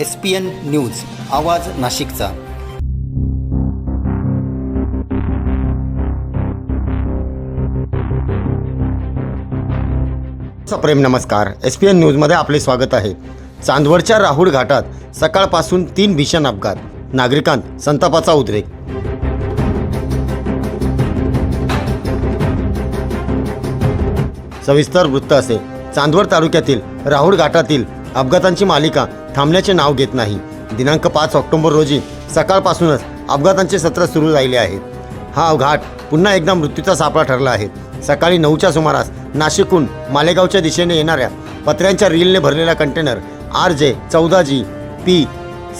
S P N news आवाज नाशिकचा. प्रेम नमस्कार. एस पी एन न्यूजमध्ये आपले स्वागत आहे. चांदवडच्या राहुल घाटात सकाळपासून तीन भीषण अपघात. नागरिकांत संतापाचा उद्रेक. सविस्तर वृत्त असे. चांदवड तालुक्यातील राहुल घाटातील अपघातांची मालिका थांबण्याचे नाव घेत नाही. दिनांक पाच ऑक्टोबर रोजी सकाळपासूनच अपघातांचे सत्र सुरू राहिले आहे हा घाट पुन्हा एकदा मृत्यूचा सापळा ठरला आहे. सकाळी नऊच्या सुमारास नाशिकहून मालेगावच्या दिशेने येणाऱ्या पत्र्यांच्या रीलने भरलेला कंटेनर आर जे चौदा जी पी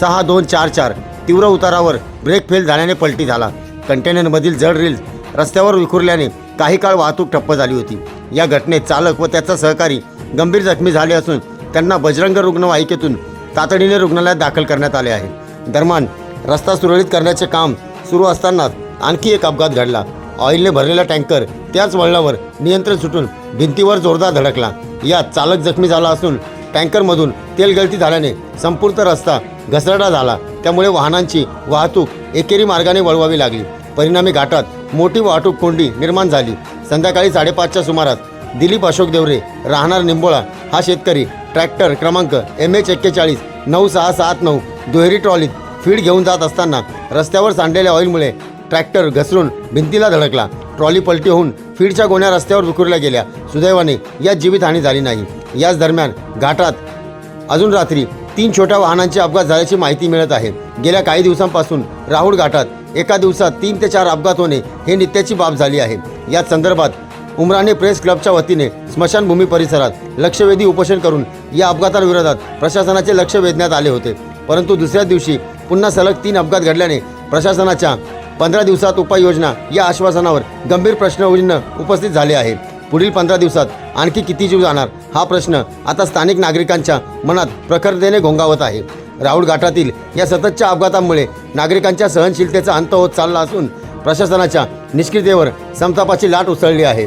सहा दोन चार चार तीव्र उतारावर ब्रेक फेल झाल्याने पलटी झाला. कंटेनरमधील जड रील रस्त्यावर विखुरल्याने काही काळ वाहतूक ठप्प झाली होती. या घटनेत चालक व त्याचा सहकारी गंभीर जखमी झाले असून त्यांना बजरंग रुग्णवाहिकेतून तातडीने रुग्णालयात दाखल करण्यात आले आहे. दरम्यान रस्ता सुरळीत करण्याचे काम सुरू असतानाच आणखी एक अपघात घडला. ऑइलने भरलेला टँकर त्याच वळणावर नियंत्रण सुटून भिंतीवर जोरदार धडकला. यात चालक जखमी झाला असून टँकरमधून तेल गळती झाल्याने संपूर्ण रस्ता घसरडा झाला. त्यामुळे वाहनांची वाहतूक एकेरी मार्गाने वळवावी लागली. परिणामी घाटात मोठी वाहतूक कोंडी निर्माण झाली. संध्याकाळी साडेपाचच्या सुमारास दिलीप अशोक देवरे राहणार निंबोळा हा शेतकरी ट्रॅक्टर क्रमांक एम एच एक्केचाळीस नऊ सहा सात नऊ दुहेरी ट्रॉलीत फीड घेऊन जात असताना रस्त्यावर सांडलेल्या ऑइलमुळे ट्रॅक्टर घसरून भिंतीला धडकला. ट्रॉली पलटी होऊन फीडच्या गोण्या रस्त्यावर विखुरल्या गेल्या. सुदैवाने यात जीवितहानी झाली नाही. याच दरम्यान घाटात अजून रात्री तीन छोट्या वाहनांचे अपघात झाल्याची माहिती मिळत आहे. गेल्या काही दिवसांपासून राहुल घाटात एका दिवसात तीन ते चार अपघात होणे हे नित्याची बाब झाली आहे. याच संदर्भात उमराने प्रेस क्लबच्या वतीने स्मशानभूमी परिसरात लक्षवेधी उपोषण करून या अपघातांविरोधात प्रशासनाचे लक्ष वेधण्यात आले होते. परंतु दुसऱ्या दिवशी पुन्हा सलग तीन अपघात घडल्याने प्रशासनाच्या पंधरा दिवसात उपाययोजना या आश्वासनावर गंभीर प्रश्नचिन्ह उपस्थित झाले आहे. पुढील पंधरा दिवसात आणखी किती जीव जाणार हा प्रश्न आता स्थानिक नागरिकांच्या मनात प्रखरतेने घोंगावत आहे. राहुळ घाटातील या सततच्या अपघातामुळे नागरिकांच्या सहनशीलतेचा अंत होत चालला असून प्रशासनाच्या निष्क्रियतेवर संतापाची लाट उसळली आहे.